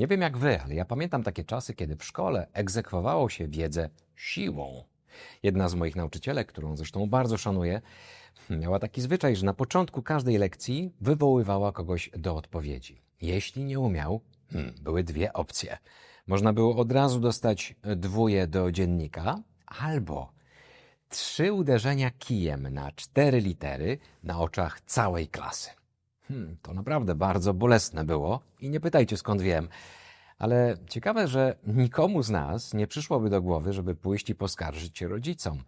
Nie wiem jak wy, ale ja pamiętam takie czasy, kiedy w szkole egzekwowało się wiedzę siłą. Jedna z moich nauczycielek, którą zresztą bardzo szanuję, miała taki zwyczaj, że na początku każdej lekcji wywoływała kogoś do odpowiedzi. Jeśli nie umiał, hmm, były dwie opcje. Można było od razu dostać dwóje do dziennika, albo trzy uderzenia kijem na cztery litery na oczach całej klasy. Hmm, to naprawdę bardzo bolesne było i nie pytajcie skąd wiem. Ale ciekawe, że nikomu z nas nie przyszłoby do głowy, żeby pójść i poskarżyć się rodzicom,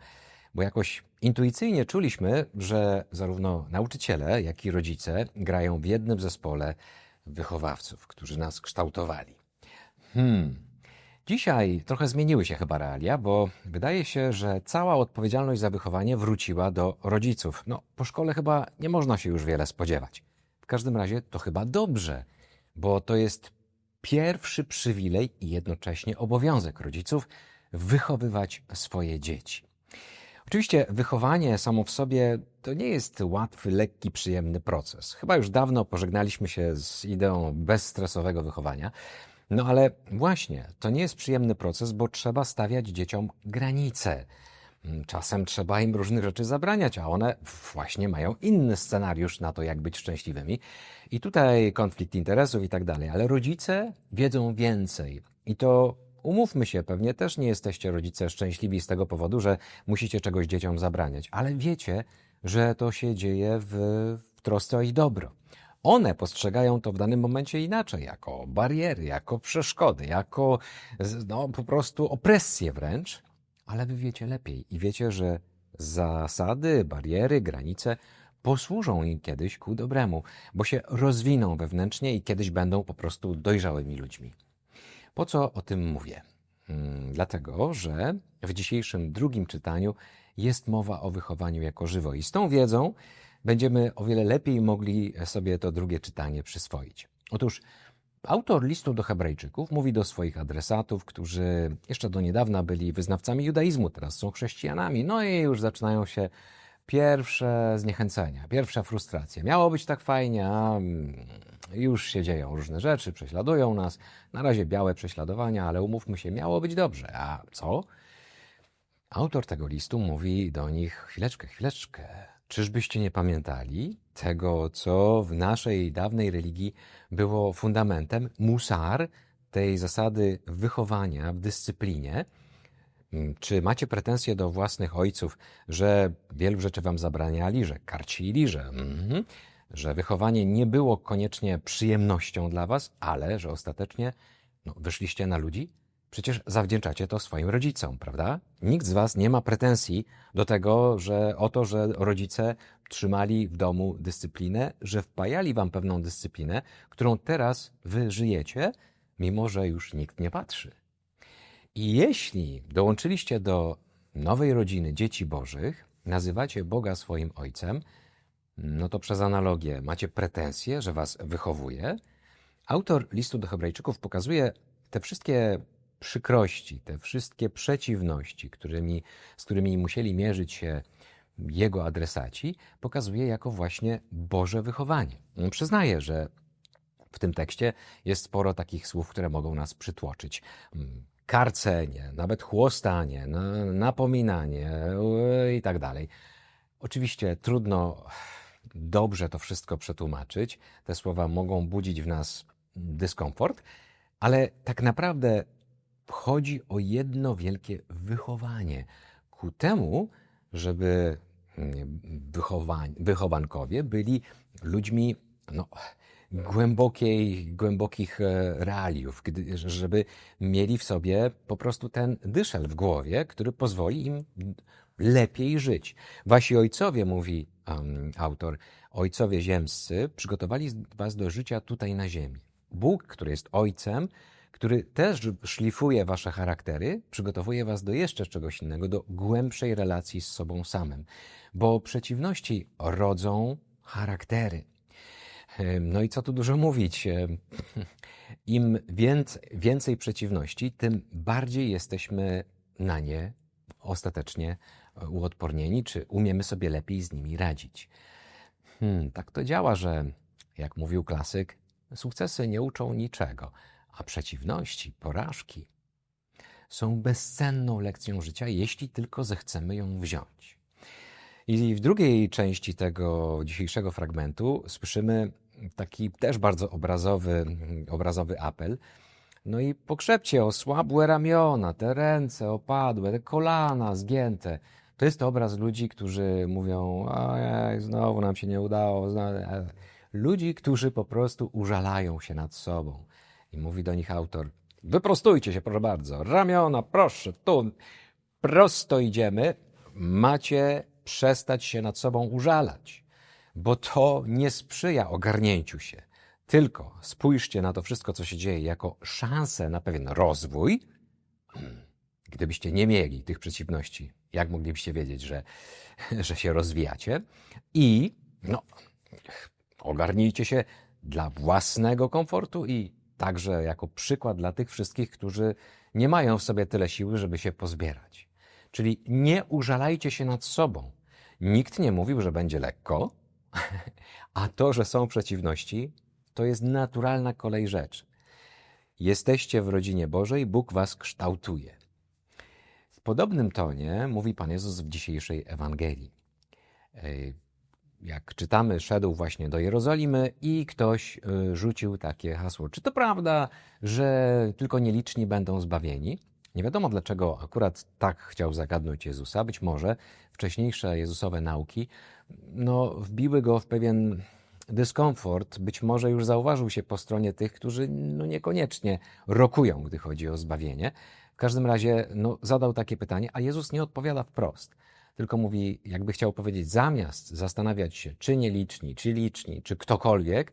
bo jakoś intuicyjnie czuliśmy, że zarówno nauczyciele, jak i rodzice grają w jednym zespole wychowawców, którzy nas kształtowali. Hmm. Dzisiaj trochę zmieniły się chyba realia, bo wydaje się, że cała odpowiedzialność za wychowanie wróciła do rodziców. No, po szkole chyba nie można się już wiele spodziewać. W każdym razie to chyba dobrze, bo to jest pierwszy przywilej i jednocześnie obowiązek rodziców wychowywać swoje dzieci. Oczywiście wychowanie samo w sobie to nie jest łatwy, lekki, przyjemny proces. Chyba już dawno pożegnaliśmy się z ideą bezstresowego wychowania. No ale właśnie, to nie jest przyjemny proces, bo trzeba stawiać dzieciom granice. Czasem trzeba im różnych rzeczy zabraniać, a one właśnie mają inny scenariusz na to, jak być szczęśliwymi. I tutaj konflikt interesów i tak dalej. Ale rodzice wiedzą więcej. I to umówmy się, pewnie też nie jesteście rodzice szczęśliwi z tego powodu, że musicie czegoś dzieciom zabraniać. Ale wiecie, że to się dzieje w, w trosce o ich dobro. One postrzegają to w danym momencie inaczej, jako bariery, jako przeszkody, jako no, po prostu opresję wręcz, ale wy wiecie lepiej i wiecie, że zasady, bariery, granice posłużą im kiedyś ku dobremu, bo się rozwiną wewnętrznie i kiedyś będą po prostu dojrzałymi ludźmi. Po co o tym mówię? Hmm, dlatego, że w dzisiejszym drugim czytaniu jest mowa o wychowaniu jako żywo i z tą wiedzą będziemy o wiele lepiej mogli sobie to drugie czytanie przyswoić. Otóż autor listu do Hebrajczyków mówi do swoich adresatów, którzy jeszcze do niedawna byli wyznawcami judaizmu, teraz są chrześcijanami, no i już zaczynają się pierwsze zniechęcenia, pierwsze frustracje. Miało być tak fajnie, a już się dzieją różne rzeczy, prześladują nas. Na razie białe prześladowania, ale umówmy się, miało być dobrze. A co? Autor tego listu mówi do nich: chwileczkę, chwileczkę. Czyżbyście nie pamiętali tego, co w naszej dawnej religii było fundamentem musar, tej zasady wychowania w dyscyplinie? Czy macie pretensje do własnych ojców, że wielu rzeczy wam zabraniali, że karcili, że, mm, że wychowanie nie było koniecznie przyjemnością dla was, ale że ostatecznie no, wyszliście na ludzi? Przecież zawdzięczacie to swoim rodzicom, prawda? Nikt z was nie ma pretensji do tego, że o to, że rodzice trzymali w domu dyscyplinę, że wpajali wam pewną dyscyplinę, którą teraz wy żyjecie, mimo że już nikt nie patrzy. I jeśli dołączyliście do nowej rodziny dzieci Bożych, nazywacie Boga swoim ojcem, no to przez analogię macie pretensje, że was wychowuje. Autor listu do Hebrajczyków pokazuje te wszystkie przykrości, te wszystkie przeciwności, którymi, z którymi musieli mierzyć się jego adresaci, pokazuje jako właśnie Boże wychowanie. Przyznaję, że w tym tekście jest sporo takich słów, które mogą nas przytłoczyć. Karcenie, nawet chłostanie, napominanie i tak dalej. Oczywiście trudno dobrze to wszystko przetłumaczyć. Te słowa mogą budzić w nas dyskomfort, ale tak naprawdę chodzi o jedno wielkie wychowanie ku temu, żeby mm, wychowań, wychowankowie byli ludźmi no, głębokiej, głębokich e, realiów, gdy, żeby mieli w sobie po prostu ten dyszel w głowie, który pozwoli im lepiej żyć. Wasi ojcowie, mówi um, autor, ojcowie ziemscy, przygotowali was do życia tutaj na ziemi. Bóg, który jest ojcem, który też szlifuje wasze charaktery, przygotowuje was do jeszcze czegoś innego, do głębszej relacji z sobą samym. Bo przeciwności rodzą charaktery. No i co tu dużo mówić? Im więcej, więcej przeciwności, tym bardziej jesteśmy na nie ostatecznie uodpornieni, czy umiemy sobie lepiej z nimi radzić. Hmm, tak to działa, że jak mówił klasyk, sukcesy nie uczą niczego, A przeciwności, porażki są bezcenną lekcją życia, jeśli tylko zechcemy ją wziąć. I w drugiej części tego dzisiejszego fragmentu słyszymy taki też bardzo obrazowy, obrazowy apel. No i pokrzepcie osłabłe ramiona, te ręce opadłe, te kolana zgięte. To jest obraz ludzi, którzy mówią, ojej, znowu nam się nie udało. Ludzi, którzy po prostu użalają się nad sobą. I mówi do nich autor, wyprostujcie się, proszę bardzo, ramiona, proszę, tu, prosto idziemy, macie przestać się nad sobą użalać, bo to nie sprzyja ogarnięciu się. Tylko spójrzcie na to wszystko, co się dzieje, jako szansę na pewien rozwój. Gdybyście nie mieli tych przeciwności, jak moglibyście wiedzieć, że, że się rozwijacie? I no, ogarnijcie się dla własnego komfortu i także jako przykład dla tych wszystkich, którzy nie mają w sobie tyle siły, żeby się pozbierać. Czyli nie użalajcie się nad sobą. Nikt nie mówił, że będzie lekko, a to, że są przeciwności, to jest naturalna kolej rzeczy. Jesteście w rodzinie Bożej, Bóg was kształtuje. W podobnym tonie mówi Pan Jezus w dzisiejszej Ewangelii. Jak czytamy, szedł właśnie do Jerozolimy i ktoś y, rzucił takie hasło. Czy to prawda, że tylko nieliczni będą zbawieni? Nie wiadomo dlaczego akurat tak chciał zagadnąć Jezusa. Być może wcześniejsze Jezusowe nauki no, wbiły go w pewien dyskomfort. Być może już zauważył się po stronie tych, którzy no, niekoniecznie rokują, gdy chodzi o zbawienie. W każdym razie no, zadał takie pytanie, a Jezus nie odpowiada wprost. Tylko mówi, jakby chciał powiedzieć, zamiast zastanawiać się, czy nieliczni, czy liczni, czy ktokolwiek,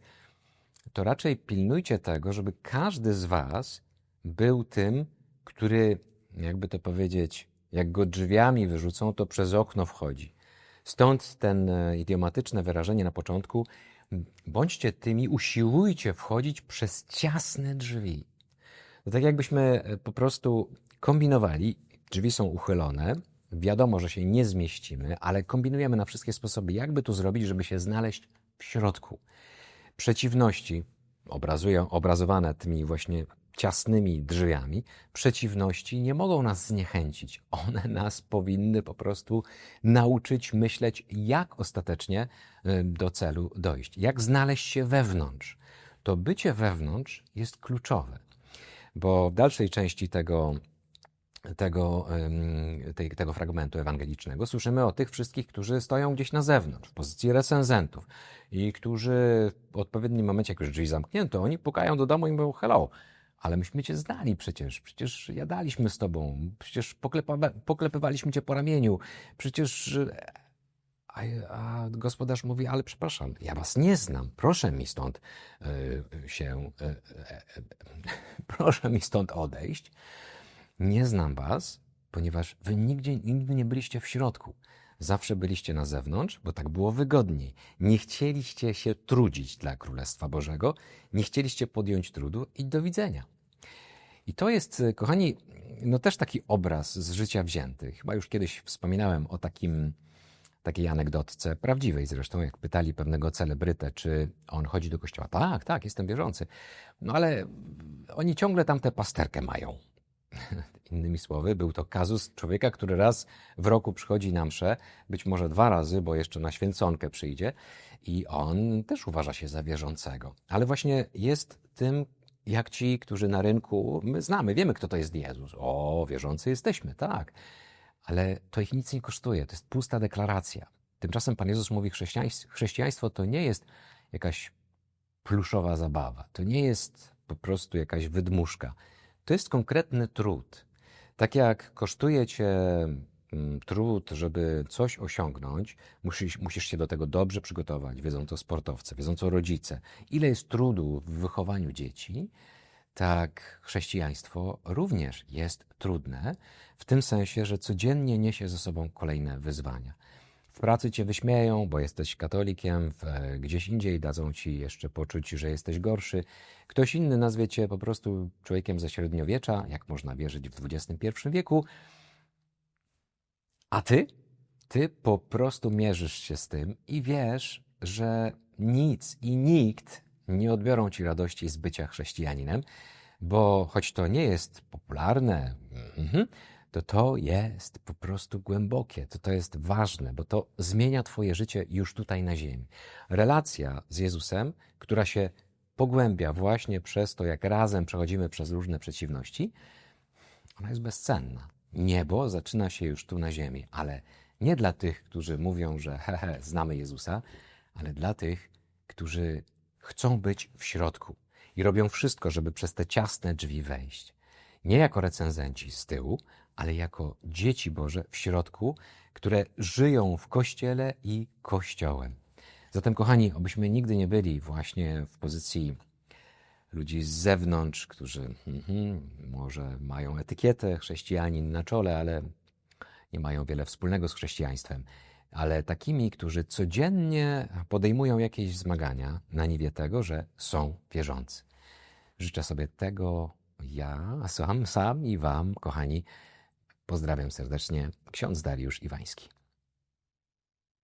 to raczej pilnujcie tego, żeby każdy z Was był tym, który, jakby to powiedzieć, jak go drzwiami wyrzucą, to przez okno wchodzi. Stąd ten e, idiomatyczne wyrażenie na początku: bądźcie tymi, usiłujcie wchodzić przez ciasne drzwi. To tak jakbyśmy e, po prostu kombinowali, drzwi są uchylone, wiadomo, że się nie zmieścimy, ale kombinujemy na wszystkie sposoby, jakby tu zrobić, żeby się znaleźć w środku. Przeciwności, obrazują, obrazowane tymi właśnie ciasnymi drzwiami, przeciwności nie mogą nas zniechęcić. One nas powinny po prostu nauczyć myśleć, jak ostatecznie y, do celu dojść, jak znaleźć się wewnątrz. To bycie wewnątrz jest kluczowe, bo w dalszej części tego, tego, tego fragmentu ewangelicznego słyszymy o tych wszystkich, którzy stoją gdzieś na zewnątrz, w pozycji recenzentów i którzy w odpowiednim momencie, jak już drzwi zamknięto, oni pukają do domu i mówią hello, ale myśmy cię znali przecież, przecież jadaliśmy z tobą, przecież poklepa, poklepywaliśmy cię po ramieniu, przecież... A, a, gospodarz mówi, ale przepraszam, ja was nie znam, proszę mi stąd y, się, y, y, proszę mi stąd odejść. Nie znam was, ponieważ wy nigdzie, nigdy nie byliście w środku. Zawsze byliście na zewnątrz, bo tak było wygodniej. Nie chcieliście się trudzić dla Królestwa Bożego, nie chcieliście podjąć trudu i do widzenia. I to jest, kochani, no też taki obraz z życia wzięty. Chyba już kiedyś wspominałem o takim, takiej anegdotce, prawdziwej zresztą, jak pytali pewnego celebrytę, czy on chodzi do kościoła. Tak, tak, jestem wierzący. No ale oni ciągle tam tę pasterkę mają. Innymi słowy, był to kazus człowieka, który raz w roku przychodzi na mszę, być może dwa razy, bo jeszcze na święconkę przyjdzie i on też uważa się za wierzącego. Ale właśnie jest tym, jak ci, którzy na rynku, my znamy, wiemy, kto to jest Jezus. O, wierzący jesteśmy, tak. Ale to ich nic nie kosztuje, to jest pusta deklaracja. Tymczasem Pan Jezus mówi, chrześcijaństwo to nie jest jakaś pluszowa zabawa, to nie jest po prostu jakaś wydmuszka. To jest konkretny trud. Tak jak kosztuje cię mm, trud, żeby coś osiągnąć, musisz, musisz się do tego dobrze przygotować. Wiedzą to sportowcy, wiedzą to rodzice. Ile jest trudu w wychowaniu dzieci, tak chrześcijaństwo również jest trudne, w tym sensie, że codziennie niesie ze sobą kolejne wyzwania. W pracy cię wyśmieją, bo jesteś katolikiem, w, gdzieś indziej dadzą ci jeszcze poczuć, że jesteś gorszy. Ktoś inny nazwie cię po prostu człowiekiem ze średniowiecza, jak można wierzyć w XXI wieku. A ty? Ty po prostu mierzysz się z tym i wiesz, że nic i nikt nie odbiorą ci radości z bycia chrześcijaninem, bo choć to nie jest popularne, mhm, to to jest po prostu głębokie, to to jest ważne, bo to zmienia Twoje życie już tutaj na ziemi. Relacja z Jezusem, która się pogłębia właśnie przez to, jak razem przechodzimy przez różne przeciwności, ona jest bezcenna. Niebo zaczyna się już tu na ziemi, ale nie dla tych, którzy mówią, że hehe, znamy Jezusa, ale dla tych, którzy chcą być w środku i robią wszystko, żeby przez te ciasne drzwi wejść. Nie jako recenzenci z tyłu, ale jako dzieci Boże w środku, które żyją w kościele i kościołem. Zatem, kochani, obyśmy nigdy nie byli właśnie w pozycji ludzi z zewnątrz, którzy mhm, może mają etykietę chrześcijanin na czole, ale nie mają wiele wspólnego z chrześcijaństwem, ale takimi, którzy codziennie podejmują jakieś zmagania na niwie tego, że są wierzący. Życzę sobie tego ja, sam, sam i Wam, kochani. Pozdrawiam serdecznie, ksiądz Dariusz Iwański.